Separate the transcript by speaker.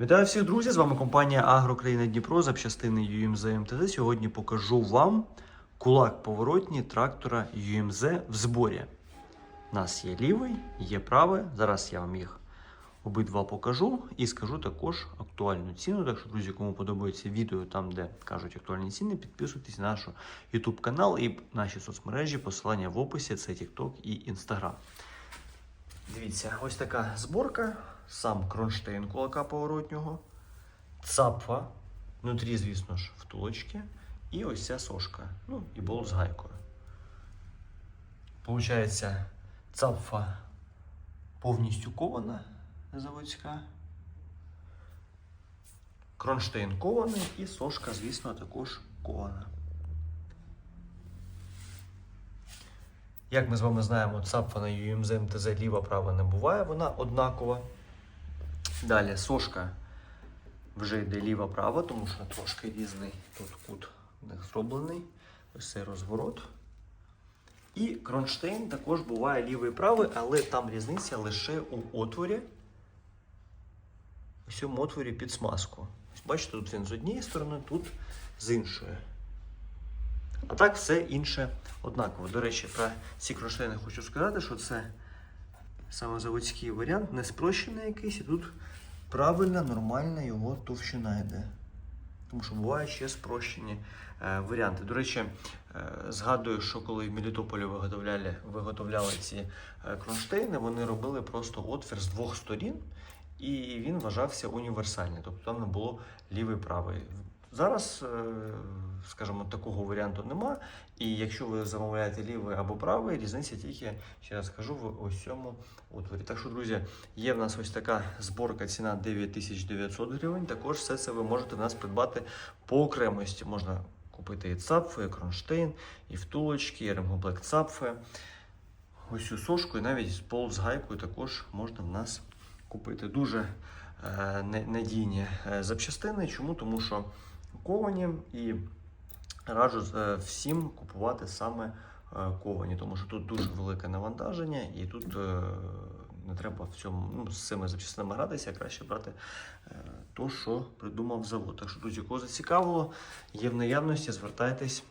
Speaker 1: Вітаю всіх друзі! З вами компанія Агрокраїна Дніпро, запчастини UMZ МТЗ. Сьогодні покажу вам кулак поворотній трактора UMZ в зборі. У нас є лівий, є правий. Зараз я вам їх обидва покажу і скажу також актуальну ціну. Так що, друзі, кому подобається відео там, де кажуть актуальні ціни, підписуйтесь на наш YouTube канал і наші соцмережі. Посилання в описі це TikTok і Instagram. Дивіться, ось така зборка, сам кронштейн кулака поворотнього, цапфа, внутрі, звісно ж, втулочки, і ось ця сошка, ну і болт з гайкою. Получається, цапфа повністю кована заводська. Кронштейн кований і сошка, звісно, також кована. Як ми з вами знаємо, цапфа на UMZ МТЗ ліва права не буває, вона однакова. Далі сошка вже йде ліва права, тому що трошки різний тут кут них зроблений. Ось цей розворот. І кронштейн також буває лівий і правий, але там різниця лише у отворі. У цьому отворі під смазку. Ось бачите, тут він з однієї сторони, тут з іншої. А так все інше однаково. До речі, про ці кронштейни хочу сказати, що це саме заводський варіант, не спрощений якийсь, і тут правильна, нормальна його товщина йде. Тому що бувають ще спрощені е, варіанти. До речі, е, згадую, що коли в Мелітополі виготовляли, виготовляли ці е, кронштейни, вони робили просто отвір з двох сторін, і він вважався універсальним. Тобто там не було лівий правий. Зараз, е, скажімо, такого варіанту нема. І якщо ви замовляєте лівий або правий, різниця тільки, ще раз скажу, в ось цьому отворі. Так що, друзі, є в нас ось така зборка, ціна 9900 гривень. Також все це ви можете в нас придбати по окремості. Можна купити і цапфи, і кронштейн, і втулочки, і ремгоблек цапфи. Ось цю сошку і навіть з гайкою також можна в нас купити. Дуже е, надійні е, запчастини. Чому? Тому що ковані і раджу е, всім купувати саме е, ковані, тому що тут дуже велике навантаження і тут е, не треба в цьому ну, з цими запчастинами гратися, краще брати то, що придумав завод. Так що, друзі, кого зацікавило, є в наявності, звертайтесь.